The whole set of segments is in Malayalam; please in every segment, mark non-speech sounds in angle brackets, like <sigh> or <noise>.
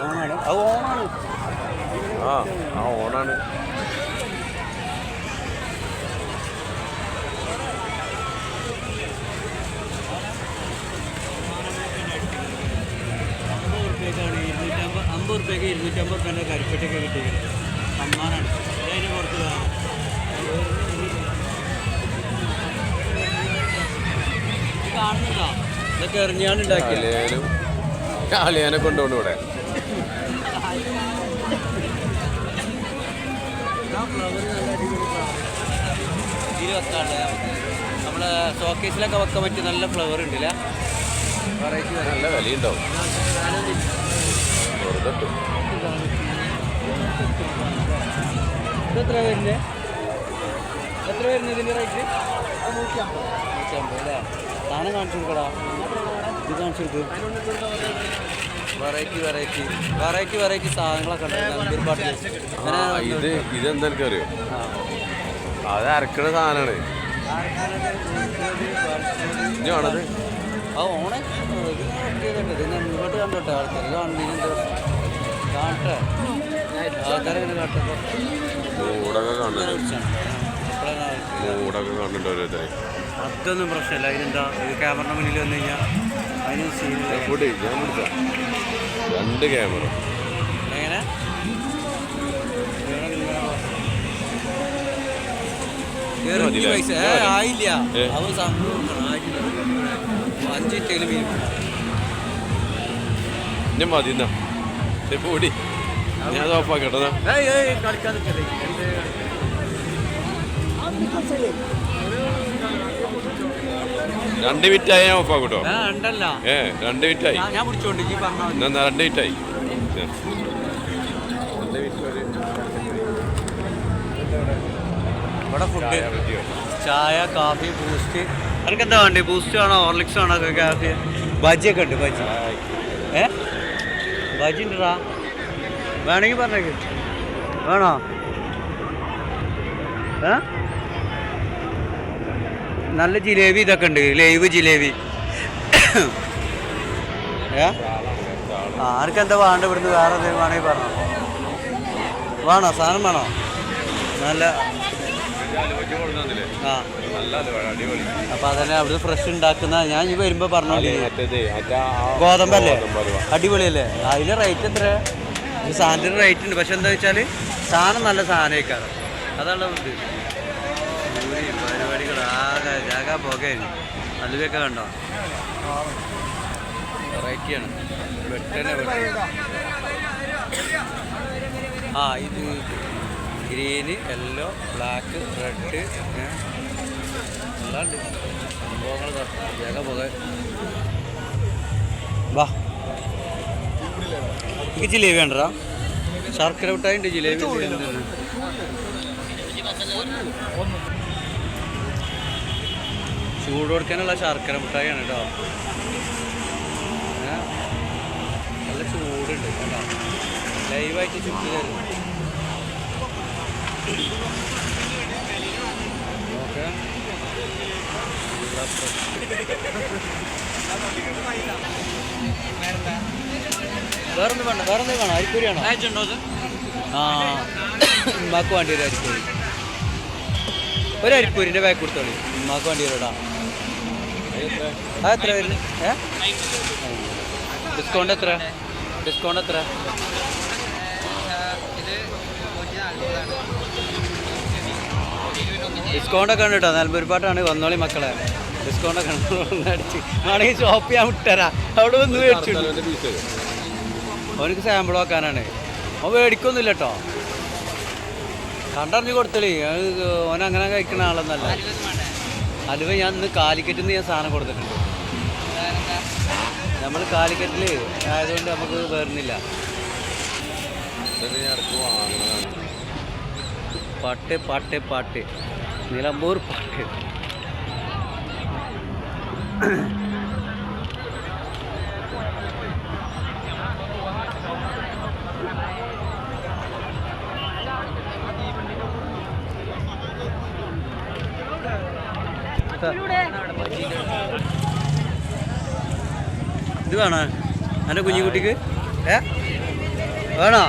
ഓണാണ്. അത് ഓണാണ്. ആ ആ ഓണാണ്. അമ്പത് റുപ്യക്കാണ് ഇരുന്നൂറ്റമ്പത് അമ്പത് റുപ്യക്ക് ഇരുന്നൂറ്റമ്പത് റുപ്യേന്റെ കരിപ്പറ്റൊക്കെ കിട്ടിയത് സമ്മാനമാണ് അതിന് പുറത്ത് വേണം. ഇത് കാണുന്നുണ്ടോ? ഇതൊക്കെ എറിഞ്ഞാണ് ഉണ്ടാക്കിയത്. അളിയാനെ കൊണ്ടുപോകണം ഇവിടെ. ഇതിൽ വെക്കാണ്ട് നമ്മൾ ഷോക്കേസിലൊക്കെ വെക്കാൻ പറ്റിയ നല്ല ഫ്ലവർ ഉണ്ടല്ല? വെറൈറ്റി നല്ല വിലയുണ്ടാവും. എത്ര. വരുന്നത് എത്ര വരുന്നത് ഇതിന്റെ റേറ്റ് നൂറ്റി അമ്പത് അല്ലേ? സാധനം കാണിച്ചു കൊടുക്കടാ. ഇത് കാണിച്ചു കൊടുക്കും. വെറൈറ്റി വെറൈറ്റി വെറൈറ്റി വെറൈറ്റി സാധനങ്ങളൊക്കെ ഉണ്ട്. ഇത് ഇതെന്താ എനിക്കറിയോ? അത് അരക്കണ സാധനമാണ് ഇതാണത് ആ ഓണെ ഇത് ഇതിനെ മുന്നോട്ട് കണ്ടോട്ടെ? ആൾക്കാർ കാണുന്നതിന് കാണട്ടെ? ആൾക്കാരെങ്ങനെ കാട്ടപ്പോൾ മൂടൊക്കെ കാണുന്നുണ്ട് മൂടൊക്കെ കാണുന്നുണ്ട് ഓരോരുത്തരെ അതൊന്നും പ്രശ്നമില്ല. അതിനെന്താ? ഒരു ക്യാമറയുടെ മുന്നിൽ വന്നു കഴിഞ്ഞാൽ അതിന് സീനില്ല ഞാൻ രണ്ട് ക്യാമറ. ആയില്ല. അവൻ അവ സംഭവം അഞ്ച് മീൻ ഞാൻ മതി എന്നാ പൊടി. ഞാൻ ഓഫാക്കട്ടെ രണ്ട് മിനിറ്റായി ഞാൻ ഓഫാക്കട്ടോ ഏ രണ്ട് മിനിറ്റായി. എന്നാ എന്നാ രണ്ട് മിനിറ്റായി. രണ്ട് മിനിറ്റ് ഇവിടെ ഫുഡ് ചായ കാപ്പി ബൂസ്റ്റ് അനക്ക് എന്താ വേണ്ടേ? ബൂസ്റ്റ് ആണോ? ഹോർലിക്സ് ആണോ? കാപ്പി ബജിയൊക്കെ ഉണ്ട് ബജി ഏ? ബജി ഉണ്ടടാ. വേണമെങ്കിൽ പറഞ്ഞേക്ക്. വേണോ? ഏ? നല്ല ജിലേബി ഇതൊക്കെ ഉണ്ട്. ലൈവ് ജിലേബി. ഏ? ആർക്കെന്താ വേണ്ട ഇവിടുന്ന്? വേറെ എന്തെങ്കിലും വേണമെങ്കിൽ പറഞ്ഞോ. വേണോ? സാധനം വേണോ? നല്ല അപ്പൊ അതന്നെ അവിടെ ഫ്രഷ് ഉണ്ടാക്കുന്ന ഞാൻ ഈ വരുമ്പോ പറഞ്ഞു ഗോതമ്പല്ലേ. അടിപൊളിയല്ലേ? അതിന് റേറ്റ് എത്ര ഈ സാധനത്തിന് റേറ്റ് ഉണ്ട്. പക്ഷെ എന്താ വെച്ചാൽ സാധനം നല്ല സാധനമായിക്കാറ് അതാണ് പരിപാടികൾ ആകെ ജാഗ പുകയാണ് അലുവയൊക്കെ കണ്ടോ? വെറൈറ്റിയാണ് വെട്ടനെ വെട്ട. ആ ഇത്. ഗ്രീന് യെല്ലോ ബ്ലാക്ക് റെഡ് എല്ലാം സംഭവങ്ങൾ വേഗ പോകെ വാ. എനിക്ക് ജിലേബി വേണ്ടടാ. ശർക്കര വിട്ടായിട്ട് ജിലേബി? ചൂട് കൊടുക്കാനുള്ള ശർക്കര മിഠായിയാണ് കേട്ടോ. നല്ല ചൂടുണ്ട് കേട്ടോ. ലൈവായിട്ട് ചുറ്റി തരും. ഓക്കെ വേറൊന്നും വേണ്ട വേറൊന്നും വേണം അരിപ്പൂരിയാണോ? ആ ഉമ്മാക്ക് വേണ്ടി വരും അരിപ്പൂരി. ഒരു അരിപ്പൂരിന്റെ ബാക്ക് കൊടുത്തോളി. ഉമ്മാക്ക് വേണ്ടി വരൂടാ അത് എത്ര വരുന്നത് ഏ ഡിസ്കൗണ്ട് എത്ര? ഡിസ്കൗണ്ട് എത്ര? ഡിസ്കൗണ്ട് ഒക്കെ ഉണ്ട് കേട്ടോ നെൽമ്പൂരിപ്പാട്ടാണ് വന്നോളി മക്കളെ. ഡിസ്കൗണ്ട് ഒക്കെ ഉണ്ട് അടിച്ച് ആണെങ്കിൽ ഷോപ്പ് ചെയ്യാൻ വിട്ടരാ. അവിടെ വന്ന് മേടിച്ചു. അവനക്ക് സാമ്പിൾ വെക്കാനാണ്. അവൻ മേടിക്കൊന്നുമില്ല കേട്ടോ കണ്ടറിഞ്ഞ് കൊടുത്തളി. ഓൻ അങ്ങനെ കഴിക്കുന്ന ആളൊന്നല്ല. അലുവ ഞാൻ ഇന്ന് കാലിക്കറ്റിൽ നിന്ന് ഞാൻ സാധനം കൊടുത്തിട്ടുണ്ട്. നമ്മൾ കാലിക്കറ്റിൽ ആയതുകൊണ്ട് നമുക്ക് വേറുന്നില്ല. പാട്ട് പാട്ട് പാട്ട്. നിലമ്പൂർ പാർക്ക്. ഇത് വേണോ? എന്റെ കുഞ്ഞിക്കുട്ടിക്ക്? ഏ? വേണോ?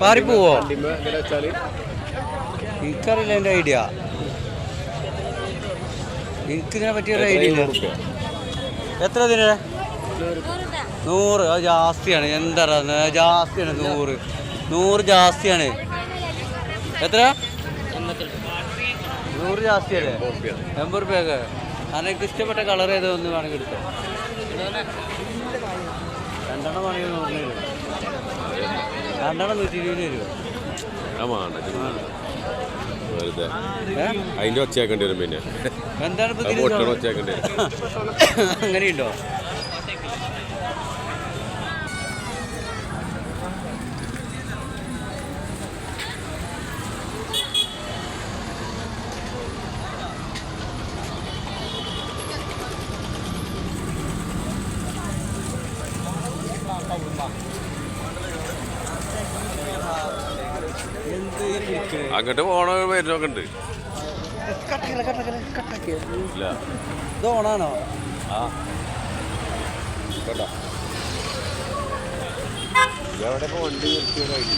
പാറിപ്പോവോ? എനിക്കറിയില്ല എന്റെ ഐഡിയ. എനിക്കിതിനെ പറ്റിയൊരു ഐഡിയ ഇല്ല. എത്ര ഇതിന്? നൂറ് അത് ജാസ്തിയാണ്. എന്താ ജാസ്തിയാണ് നൂറ്. നൂറ് ജാസ്തിയാണ്. എത്ര? നൂറ് ജാസ്തിയല്ലേ? എൺപത് റുപ്യൊക്കെ എനിക്ക് ഇഷ്ടപ്പെട്ട കളർ ഏതോ ഒന്ന് വേണമെങ്കിൽ എടുത്തോ രണ്ടെണ്ണം വേണമെങ്കിൽ നൂറിന് വരും രണ്ടെണ്ണം നൂറ്റി ഇരുപതിന് ഇത് വെറുതെ. അതിന്റെ ഒച്ചയാക്കേണ്ടി വരും പിന്നെ. എന്താണ്? ഒച്ചയാക്കേണ്ടി വരും. <laughs> അങ്ങനെയുണ്ടോ? അങ്ങോട്ട് പോണ വരുന്നൊക്കെ ഉണ്ട്. ഇത് ഓണാണോ? ആ. കേട്ടോ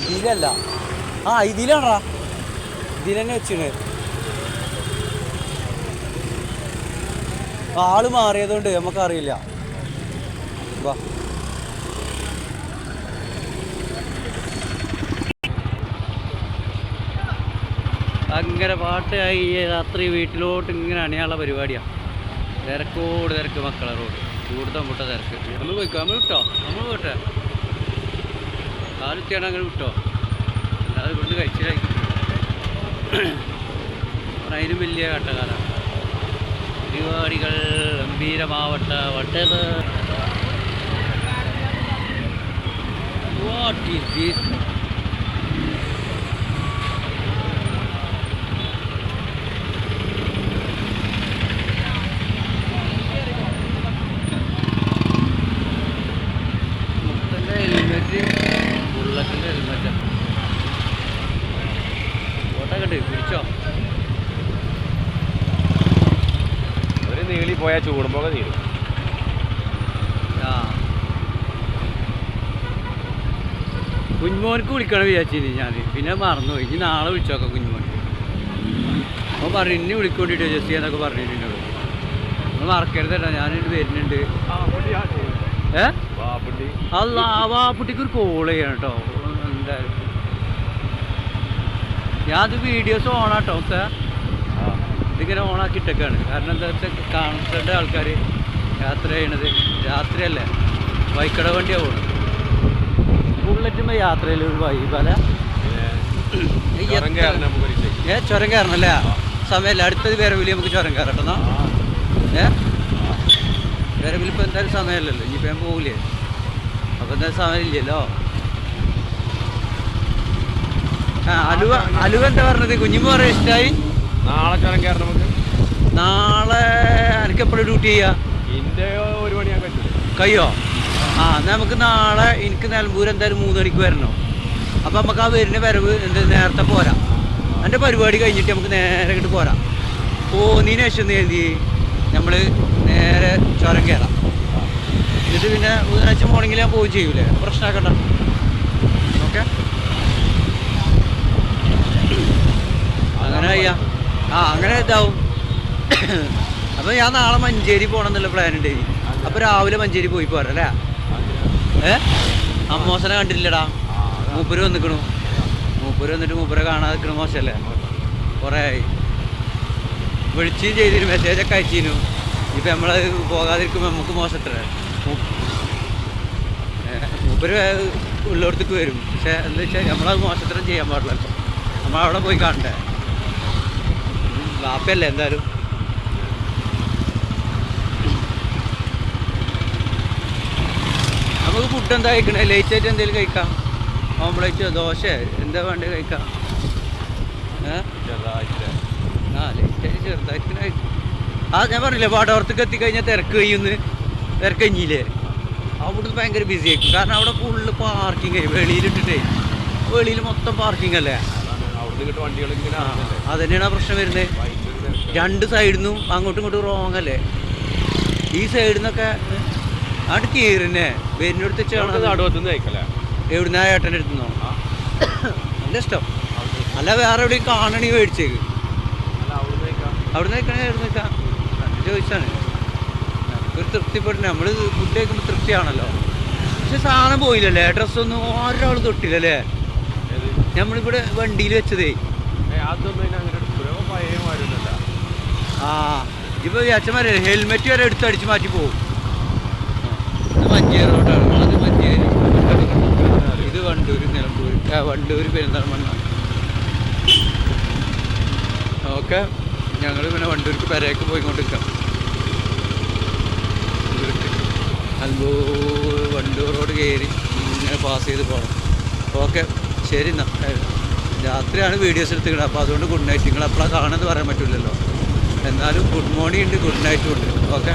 ഇതിലല്ല. ആ ഇതിലാണോ ഇതിലെന്നെ വെച്ചിണ്. ആൾ മാറിയതുകൊണ്ട് നമുക്കറിയില്ല. വാ. അങ്ങനെ പാട്ടായി രാത്രി വീട്ടിലോട്ട് ഇങ്ങനെ അണിയാനുള്ള പരിപാടിയാണ് തിരക്കോട് തിരക്ക് മക്കളെ റോഡ്. കൂടുതൽ മുട്ട തിരക്ക്. നമ്മൾ പോയിക്കോ നമ്മൾ വിട്ടോ? നമ്മൾ പോട്ടെ? കാലുത്തിയാണ് അങ്ങനെ വിട്ടോ? അല്ലാതെ കൊണ്ട് കഴിച്ചിലായി അതിനും വലിയ കട്ടകാലാണ് പരിപാടികൾ ഗംഭീരമാവട്ടെ വട്ടേത്. വാട്ട് ഈസ് ദീസ് മുത്തന്റെ ഹെൽമെറ്റ് ബുള്ളറ്റിന്റെ ഹെൽമെറ്റ് ഫോട്ടോ കണ്ട് പിടിച്ചോ ഒരു നീളി പോയാൽ തീരും കുഞ്ഞുമോനക്ക് വിളിക്കണം വിചാരിച്ചിനി ഞാൻ പിന്നെ മറന്നുപോയി. ഇനി നാളെ വിളിച്ചോക്കാം കുഞ്ഞുമോൻ അവൻ പറഞ്ഞു ഇനി വിളിക്കൊണ്ടിട്ട് ജസ്റ്റ് എന്നൊക്കെ പറഞ്ഞിട്ടുണ്ട് നിങ്ങൾ മറക്കരുത് കേട്ടോ. ഞാനിട്ട് വരുന്നുണ്ട്. ഏ? അല്ല ആ വാപ്പുട്ടിക്ക് ഒരു കോൾ ചെയ്യണം കേട്ടോ. എന്തായാലും. ഞാനത് വീഡിയോസ് ഓണാട്ടോ സാർ ഇതിങ്ങനെ ഓണാക്കിയിട്ടൊക്കെയാണ് കാരണം എന്താ വെച്ചാൽ കാണേണ്ട ആൾക്കാർ യാത്ര ചെയ്യണത് രാത്രിയല്ലേ. വൈക്കട വണ്ടിയാണ് പോകുന്നത് ബുള്ളറ്റുമ്പോൾ യാത്രയിൽ ഒരു വൈബല. ഏ ചുരം കയറണല്ലേ സമയമല്ല. അടുത്തത് വരവിൽ നമുക്ക് ചുരം കയറട്ടെന്നാ ഏ? വരവിൽ ഇപ്പോൾ എന്തായാലും സമയമല്ലല്ലോ. ഇനിയിപ്പോൾ ഞാൻ പോകില്ലേ അപ്പോൾ എന്തായാലും സമയമില്ലല്ലോ. ആ അലുവ അലുവ എന്താ പറഞ്ഞത്? കുഞ്ഞുമോറെ ഇഷ്ടമായി നാളെ ചുരം കയറണം നമുക്ക്. നാളെ എനിക്ക് എപ്പോഴും ഡ്യൂട്ടി ചെയ്യാം? ഒരു പറ്റില്ല കഴിയോ? ആ എന്നാൽ നമുക്ക് നാളെ എനിക്ക് നിലമ്പൂർ എന്തായാലും മൂന്ന് മണിക്ക് വരണോ? അപ്പം നമുക്ക് ആ വരുന്ന വരവ് എന്ത് നേരത്തെ പോരാ. എന്റെ പരിപാടി കഴിഞ്ഞിട്ട് നമുക്ക് നേരെ ഇങ്ങോട്ട് പോരാ. പോന്നതിന് ശേഷം എന്ത് ചെയ്തി നമ്മൾ നേരെ ചുരം കയറാം. എന്നിട്ട് പിന്നെ ബുധനാഴ്ച മോർണിംഗിൽ ഞാൻ പോവുകയും ചെയ്യൂലേ പ്രശ്നമാക്കണ്ട. ഓക്കെ? അങ്ങനെ ചെയ്യാം. ആ അങ്ങനെ ഇതാവും. അപ്പോൾ ഞാൻ നാളെ മഞ്ചേരി പോകണം എന്നുള്ള പ്ലാൻ ഉണ്ട്. അപ്പോൾ രാവിലെ മഞ്ചേരി പോയി പോരല്ലേ ഏ? അമ്മോസനെ കണ്ടിട്ടില്ലടാ. മൂപ്പര് വന്നിക്കണു. മൂപ്പര് വന്നിട്ട് മൂപ്പരെ കാണാതെ നിൽക്കണ മോശമല്ലേ കുറേ ആയി. വിളിച്ചും ചെയ്തിരുന്നു മെസ്സേജൊക്കെ അയച്ചിരുന്നു. ഇപ്പം നമ്മൾ പോകാതിരിക്കുമ്പോൾ നമുക്ക് മോശത്തില്ല മൂപ്പര് ഉള്ളിടത്തേക്ക് വരും. പക്ഷെ എന്താ വെച്ചാൽ നമ്മളത് മോശത്തരം ചെയ്യാൻ പാടില്ലല്ലോ നമ്മളവിടെ പോയി കാണണ്ടേ? വാപ്പയല്ലേ എന്തായാലും? നമുക്ക് ഫുഡ് എന്താ കഴിക്കണേ? ലേറ്റ് ആയിട്ട് എന്തെങ്കിലും കഴിക്കാം. ഓംപ്ലേറ്റോ ദോശ എന്താ വേണ്ടത് കഴിക്കാം? ആ ലേറ്റ് ആയിട്ട് ചെറുതായിട്ട്. ആ ഞാൻ പറഞ്ഞില്ലേ എത്തി എത്തിക്കഴിഞ്ഞാൽ തിരക്ക് കഴിയുന്ന് തിരക്ക് കഴിഞ്ഞില്ലേ അവിടുന്ന് ഭയങ്കര ബിസി ആയിരിക്കും. കാരണം അവിടെ ഫുള്ള് പാർക്കിംഗ് ആയി. വെളിയിലിട്ടിട്ടേ. വെളിയിൽ മൊത്തം പാർക്കിംഗ് അല്ലേ? അതന്നെയാണ് ആ പ്രശ്നം വരുന്നത്. രണ്ട് സൈഡിൽ നിന്നും അങ്ങോട്ടും ഇങ്ങോട്ടും റോങ് അല്ലേ? ഈ സൈഡിൽ നിന്നൊക്കെ അവിടെ കീറിനെ വരുന്നടുത്ത് എവിടുന്ന ഏട്ടന്റെ അടുത്തുനിന്നോ. നല്ല ഇഷ്ടം. അല്ല വേറെ എവിടെയും കാണണി മേടിച്ചേക്ക് അവിടെ നിൽക്കണേ നിൽക്കാം ചോദിച്ചാണ് ഒരു തൃപ്തിപ്പെടുന്ന നമ്മൾ ഫുഡ് കഴിക്കുമ്പോൾ തൃപ്തിയാണല്ലോ. പക്ഷെ സാധനം പോയില്ലല്ലേ? ഡ്രസ്സൊന്നും ഒരാൾ തൊട്ടില്ലല്ലേ? നമ്മളിവിടെ വണ്ടിയിൽ വെച്ചതേ. ആ ഇപ്പൊ അച്ഛന്മാരെ ഹെൽമെറ്റ് വരെ എടുത്ത് അടിച്ച് മാറ്റി പോകും മഞ്ചേരി റോഡാണ്. അത് മഞ്ചേരി. ഇത് വണ്ടൂർ നിലമ്പൂർ ആ, വണ്ടൂർ പെരിന്തൽമണ്ണ. ഓക്കെ. ഞങ്ങൾ പിന്നെ വണ്ടൂർക്ക് പെരയൊക്കെ പോയിക്കൊണ്ടിരിക്കാം. അൽബോ വണ്ടൂർ റോഡ് കയറി ഇങ്ങനെ പാസ് ചെയ്ത് പോകണം ഓക്കെ. ശരി രാത്രിയാണ് വീഡിയോസ് എടുത്തിട്ട് അപ്പോൾ അതുകൊണ്ട് ഗുഡ് നൈറ്റ് നിങ്ങൾ കാണുന്നത് പറയാൻ പറ്റില്ലല്ലോ എന്നാലും ഗുഡ് മോർണിംഗ് ഉണ്ട് ഗുഡ് നൈറ്റും ഉണ്ട്. ഓക്കെ